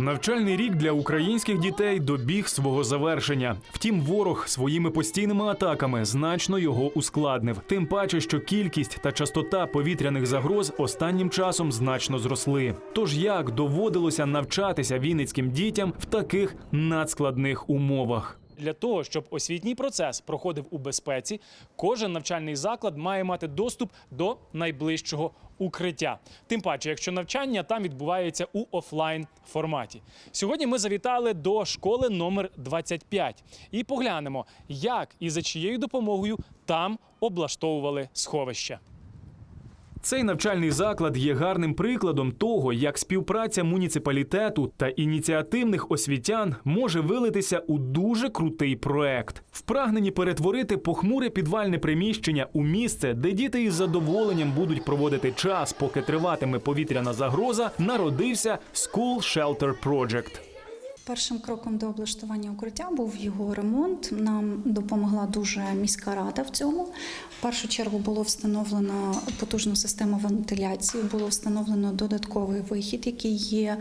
Навчальний рік для українських дітей добіг свого завершення. Втім, ворог своїми постійними атаками значно його ускладнив. Тим паче, що кількість та частота повітряних загроз останнім часом значно зросли. Тож як доводилося навчатися вінницьким дітям в таких надскладних умовах? Для того, щоб освітній процес проходив у безпеці, кожен навчальний заклад має мати доступ до найближчого укриття. Тим паче, якщо навчання там відбувається у офлайн форматі. Сьогодні ми завітали до школи номер 25 і поглянемо, як і за чиєю допомогою там облаштовували сховище. Цей навчальний заклад є гарним прикладом того, як співпраця муніципалітету та ініціативних освітян може вилитися у дуже крутий проект. В прагненні перетворити похмуре підвальне приміщення у місце, де діти із задоволенням будуть проводити час, поки триватиме повітряна загроза, народився School Shelter Project. Першим кроком до облаштування укриття був його ремонт. Нам допомогла дуже міська рада в цьому. В першу чергу було встановлено потужну систему вентиляції, було встановлено додатковий вихід, який є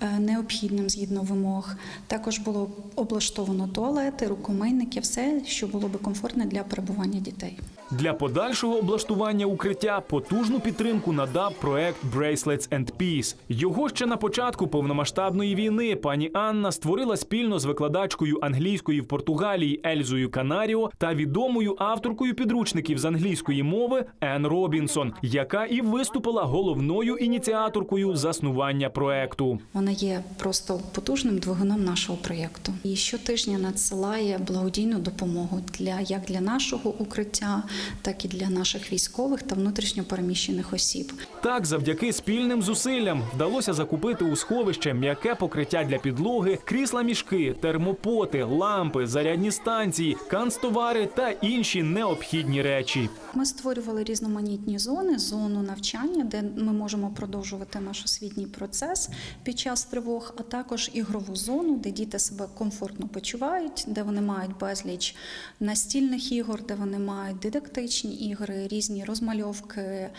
е, необхідним згідно вимог. Також було облаштовано туалети, рукомийники, все, що було би комфортне для перебування дітей. Для подальшого облаштування укриття потужну підтримку надав проект Bracelets and Peace. Його ще на початку повномасштабної війни пані Анна створила спільно з викладачкою англійської в Португалії Ельзою Канаріо та відомою авторкою підручників з англійської мови Ен Робінсон, яка і виступила головною ініціаторкою заснування проекту. Вона є просто потужним двигуном нашого проєкту. І щотижня надсилає благодійну допомогу для як для нашого укриття, так і для наших військових та внутрішньопереміщених осіб. Так, завдяки спільним зусиллям вдалося закупити у сховище м'яке покриття для підлоги, крісла мішки, термопоти, лампи, зарядні станції, канцтовари та інші необхідні речі. Ми створювали різноманітні зони, зону навчання, де ми можемо продовжувати наш освітній процес під час тривог, а також ігрову зону, де діти себе комфортно почувають, де вони мають безліч настільних ігор, де вони мають дидактичні ігри, різні розмальовки, е,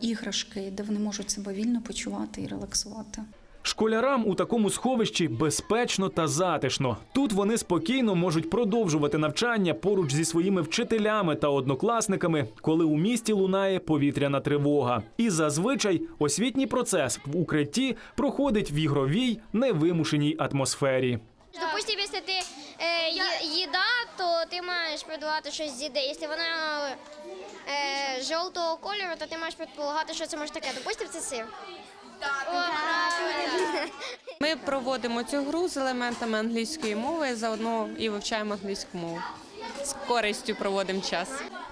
іграшки, де вони можуть себе вільно почувати і релаксувати. Школярам у такому сховищі безпечно та затишно. Тут вони спокійно можуть продовжувати навчання поруч зі своїми вчителями та однокласниками, коли у місті лунає повітряна тривога. І зазвичай освітній процес в укритті проходить в ігровій невимушеній атмосфері. Допустим, якщо ти е, ї- їда, то ти маєш продавати щось з їди. Якщо вона е, жовтого кольору, то ти маєш предполагати, що це може таке. Допустим, це сир. Ми проводимо цю гру з елементами англійської мови, заодно і вивчаємо англійську мову. З користю проводимо час.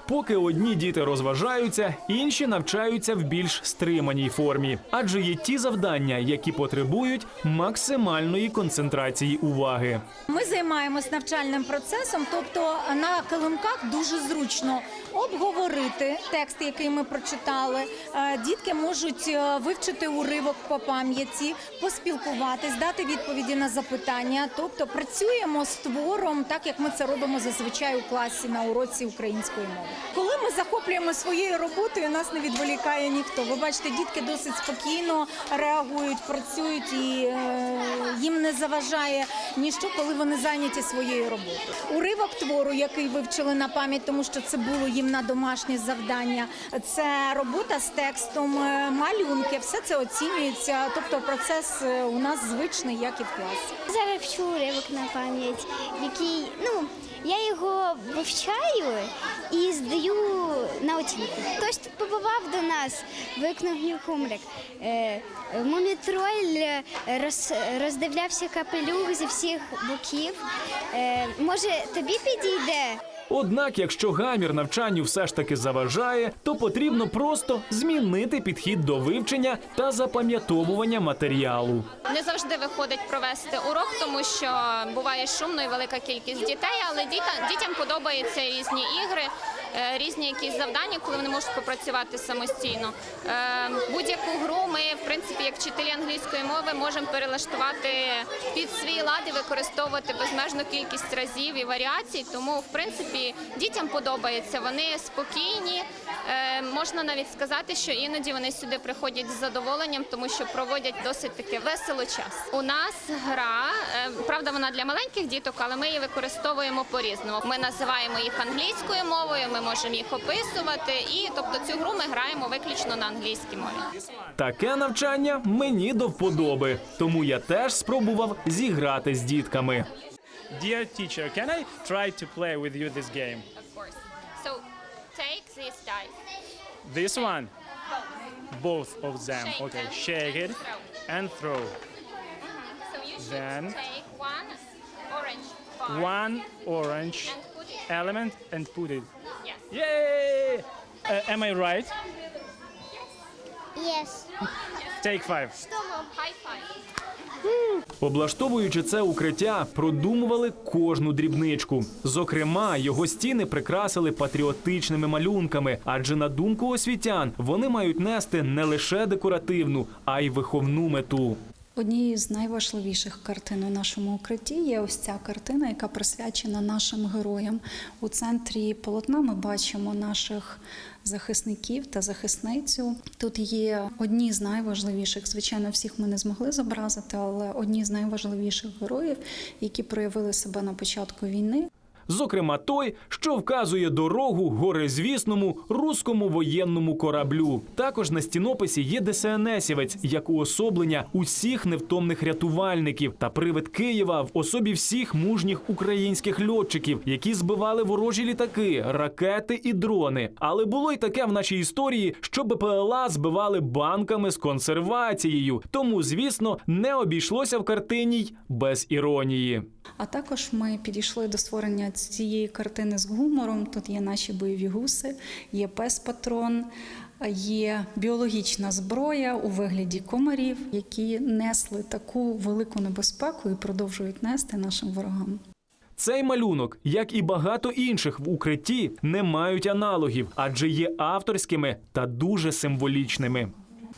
Поки одні діти розважаються, інші навчаються в більш стриманій формі, адже є ті завдання, які потребують максимальної концентрації уваги. Ми займаємось навчальним процесом, тобто на килимках дуже зручно обговорити текст, який ми прочитали. Е, Дітки можуть е, вивчити уривок по пам'яті, поспілкуватись, дати відповіді на запитання. Тобто працюємо з твором, так як ми це робимо зазвичай у класі на уроці української мови. Коли ми захоплюємо своєю роботою, нас не відволікає ніхто. Ви бачите, дітки досить спокійно реагують, працюють і е, їм не заважає ніщо, коли вони зайняті своєю роботою. Уривок твору, який вивчили на пам'ять, тому що це було їм на домашнє завдання. Це робота з текстом, е, малюнки, все це оцінюється. Тобто процес е, у нас звичний, як і в класі. Зараз вчу уривок на пам'ять, який, ну, я його вивчаю і здаю на оцінку. Хтось тут побував до нас, викнув гнюхумрик. Е, Мумітроль е, роз, роздивлявся капелюх зі всіх боків. Е, може, тобі підійде? Однак, якщо гамір навчанню все ж таки заважає, то потрібно просто змінити підхід до вивчення та запам'ятовування матеріалу. Не завжди виходить провести урок, тому що буває шумно і велика кількість дітей, але дітям подобаються різні ігри, е, різні якісь завдання, коли вони можуть попрацювати самостійно. Е, Будь-яку гру ми в принципі, як вчителі англійської мови, можемо перелаштувати під свій лад і використовувати безмежну кількість разів і варіацій. Тому, в принципі, дітям подобається. Вони спокійні. Е, можна навіть сказати, що іноді вони сюди приходять з задоволенням, тому що проводять досить таки весело час. У нас гра, е, правда, вона для маленьких діток, але ми її використовуємо по-різному. Ми називаємо їх англійською мовою, ми можемо їх описувати, і тобто цю гру ми граємо виключно на англійській мові. Таке навчання мені до вподоби, тому я теж спробував зіграти з дітками. Dear teacher, can I try to play with you this game? Of course. So take this die. This one? Both of them. Shake Okay, and shake it and throw. So you should Then- take one orange bar One orange and put it. element and put it. Yay! Uh, am I right? Yes. Take five. Облаштовуючи це укриття, продумували кожну дрібничку. Зокрема, його стіни прикрасили патріотичними малюнками, адже на думку освітян вони мають нести не лише декоративну, а й виховну мету. Однією з найважливіших картин у нашому укритті є ось ця картина, яка присвячена нашим героям. У центрі полотна ми бачимо наших захисників та захисницю. Тут є одні з найважливіших, звичайно, всіх ми не змогли зобразити, але одні з найважливіших героїв, які проявили себе на початку війни. Зокрема, той, що вказує дорогу горизвісному руському воєнному кораблю. Також на стінописі є ДСНСівець як уособлення усіх невтомних рятувальників та привид Києва в особі всіх мужніх українських льотчиків, які збивали ворожі літаки, ракети і дрони. Але було й таке в нашій історії, що БПЛА збивали банками з консервацією. Тому, звісно, не обійшлося в картині й без іронії. А також ми підійшли до створення цієї картини з гумором. Тут є наші бойові гуси, є пес-патрон, є біологічна зброя у вигляді комарів, які несли таку велику небезпеку і продовжують нести нашим ворогам. Цей малюнок, як і багато інших в укритті, не мають аналогів, адже є авторськими та дуже символічними.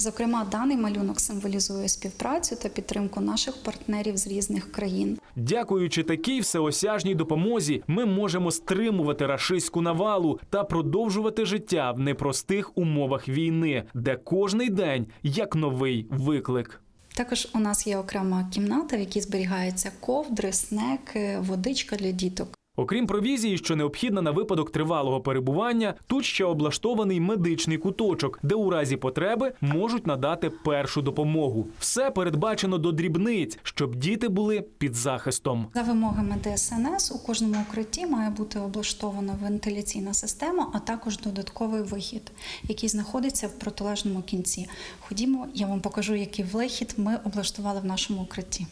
Зокрема, даний малюнок символізує співпрацю та підтримку наших партнерів з різних країн. Дякуючи такій всеосяжній допомозі, ми можемо стримувати рашистську навалу та продовжувати життя в непростих умовах війни, де кожний день як новий виклик. Також у нас є окрема кімната, в якій зберігаються ковдри, снеки, водичка для діток. Окрім провізії, що необхідна на випадок тривалого перебування, тут ще облаштований медичний куточок, де у разі потреби можуть надати першу допомогу. Все передбачено до дрібниць, щоб діти були під захистом. За вимогами ДСНС у кожному укритті має бути облаштована вентиляційна система, а також додатковий вихід, який знаходиться в протилежному кінці. Ходімо, я вам покажу, який вихід ми облаштували в нашому укритті.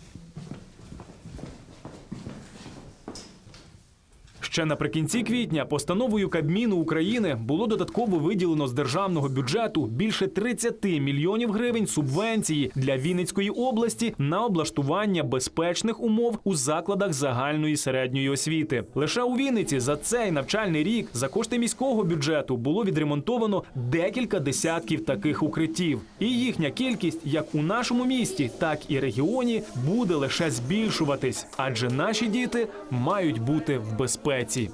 Ще наприкінці квітня постановою Кабміну України було додатково виділено з державного бюджету більше 30 мільйонів гривень субвенції для Вінницької області на облаштування безпечних умов у закладах загальної середньої освіти. Лише у Вінниці за цей навчальний рік за кошти міського бюджету було відремонтовано декілька десятків таких укриттів, і їхня кількість як у нашому місті, так і регіоні буде лише збільшуватись, адже наші діти мають бути в безпеці.